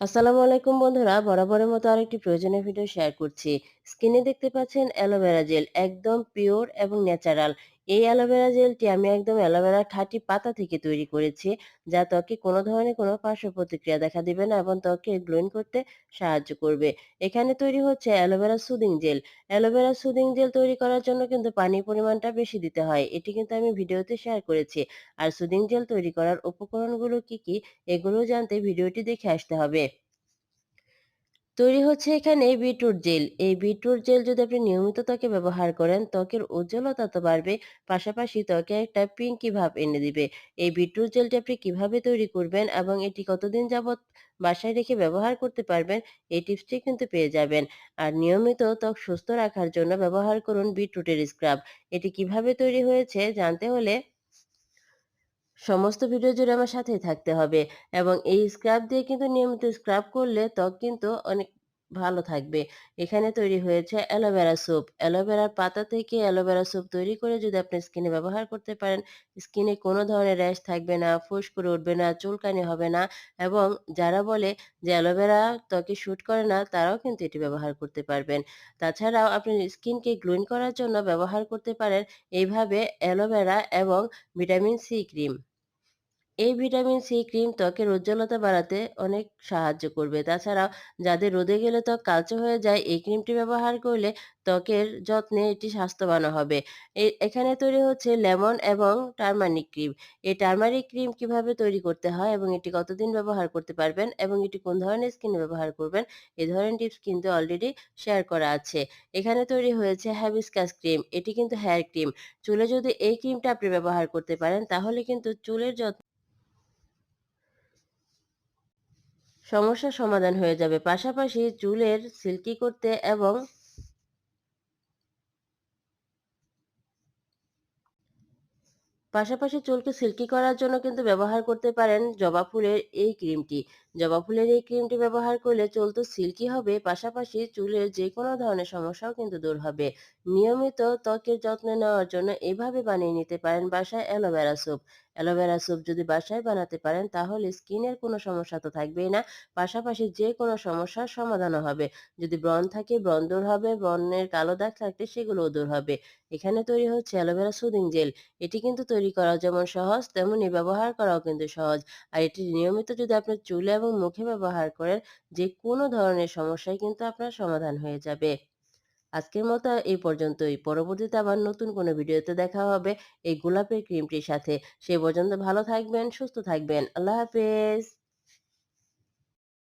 আসসালামু আলাইকুম বন্ধুরা, বরাবরের মতো আরেকটি প্রয়োজনীয় ভিডিও শেয়ার করছি। স্ক্রিনে দেখতে পাচ্ছেন অ্যালোভেরা জেল একদম পিওর এবং ন্যাচারাল এই অ্যালোভেরা জেলটি আমি একদম অ্যালোভেরা খাঁটি পাতা থেকে তৈরি করেছি, যা ত্বকে কোনো ধরনের কোনো পার্শ্ব প্রতিক্রিয়া দেখা দিবে না এবং ত্বকে গ্লোয়িং করতে সাহায্য করবে। এখানে তৈরি হচ্ছে aloe vera soothing gel. Aloe vera soothing gel তৈরি করার জন্য কিন্তু পানির পরিমাণটা বেশি দিতে হয়। এটি কিন্তু আমি ভিডিওতে শেয়ার করেছি। আর সুদিং জেল তৈরি করার উপকরণগুলো কি কি, এগুলো জানতে ভিডিওটি দেখে আসতে হবে। তৈরি হচ্ছে এখানে বিটরুট জেল। এই বিটরুট জেল যদি আপনি নিয়মিত ত্বকে ব্যবহার করেন, ত্বকের উজ্জ্বলতা তো বাড়বে, পাশাপাশি ত্বকে একটা পিঙ্কি ভাব এনে দিবে। এই বিটরুট জেলটি আপনি কীভাবে তৈরি করবেন এবং এটি কতদিন যাবত বাসায় রেখে ব্যবহার করতে পারবেন, এই টিপসটি কিন্তু পেয়ে যাবেন। আর নিয়মিত ত্বক সুস্থ রাখার জন্য ব্যবহার করুন বিটরুটের স্ক্রাব। এটি কীভাবে তৈরি হয়েছে জানতে হলে সমস্ত ভিডিও জুড়ে আমার সাথেই থাকতে হবে এবং এই স্ক্রাব দিয়ে কিন্তু নিয়মিত স্ক্রাব করলে ত্বক কিন্তু অনেক ভালো থাকবে। এখানে তৈরি হয়েছে অ্যালোভেরা স্যুপ অ্যালোভেরার পাতা থেকে অ্যালোভেরা স্যুপ তৈরি করে যদি আপনি স্কিনে ব্যবহার করতে পারেন, স্কিনে কোনো ধরনের র্যাশ থাকবে না ফুস উঠবে না, চুলকানি হবে না এবং যারা বলে যে অ্যালোভেরা ত্বকে শ্যুট করে না, তারাও কিন্তু এটি ব্যবহার করতে পারবেন। তাছাড়াও আপনি স্কিনকে গ্লোইং করার জন্য ব্যবহার করতে পারেন এইভাবে অ্যালোভেরা এবং ভিটামিন সি ক্রিম। এই ভিটামিন সি ক্রিম ত্বকের উজ্জ্বলতা বাড়াতে অনেক সাহায্য করবে। তাছাড়াও যাদের রোদে গেলে ত্বক কালচে হয়ে যায়, এই ক্রিমটি ব্যবহার করলে ত্বকের যত্নে এটি স্বাস্থ্যবান হবে। এখানে তৈরি হচ্ছে লেমন এবং টার্মারিক ক্রিম। এই টার্মারিক ক্রিম কীভাবে তৈরি করতে হয় এবং এটি কতদিন ব্যবহার করতে পারবেন এবং এটি কোন ধরনের স্কিনে ব্যবহার করবেন এই ধরনের টিপস কিন্তু অলরেডি শেয়ার করা আছে। এখানে তৈরি হয়েছে হ্যাবিসকাস ক্রিম, এটি কিন্তু হেয়ার ক্রিম। চুলে যদি এই ক্রিমটা আপনি ব্যবহার করতে পারেন, তাহলে কিন্তু চুলের যত্ন সমস্যার সমাধান হয়ে যাবে। পাশাপাশি চুলের সিল্কি করতে এবং পাশাপাশি চুলকে সিল্কি করার জন্য কিন্তু ব্যবহার করতে পারেন জবা ফুলের এই ক্রিমটি। জবা ফুলের এই ক্রিমটি ব্যবহার করলে চুল তো সিল্কি হবে, পাশাপাশি চুলের যে কোনো ধরনের সমস্যাও কিন্তু দূর হবে। নিয়মিত ত্বকের যত্ন নেওয়ার জন্য এভাবে বানিয়ে নিতে পারেন বাসায় অ্যালোভেরা স্যুপ। অ্যালোভেরা স্যুপ যদি বাসায় বানাতে পারেন, তাহলে স্কিনের কোনো সমস্যা তো থাকবেই না, পাশাপাশি যে কোনো সমস্যার সমাধানও হবে। যদি ব্রণ থাকে, ব্রণ দূর হবে, ব্রণের কালো দাগ থাকলে সেগুলোও দূর হবে। এখানে তৈরি হচ্ছে অ্যালোভেরা সুদিং জেল। এটি কিন্তু তৈরি করা যেমন সহজ, তেমনি ব্যবহার করাও কিন্তু সহজ। আর এটি নিয়মিত যদি আপনার চুলে এবং মুখে ব্যবহার করেন যে কোনো ধরনের সমস্যায় কিন্তু আপনার সমাধান হয়ে যাবে। আজকের মতো এই পর্যন্তই। পরবর্তীতে আবার নতুন কোনো ভিডিওতে দেখা হবে এই গোলাপের ক্রিমটির সাথে। সে পর্যন্ত ভালো থাকবেন, সুস্থ থাকবেন। আল্লাহ হাফেজ।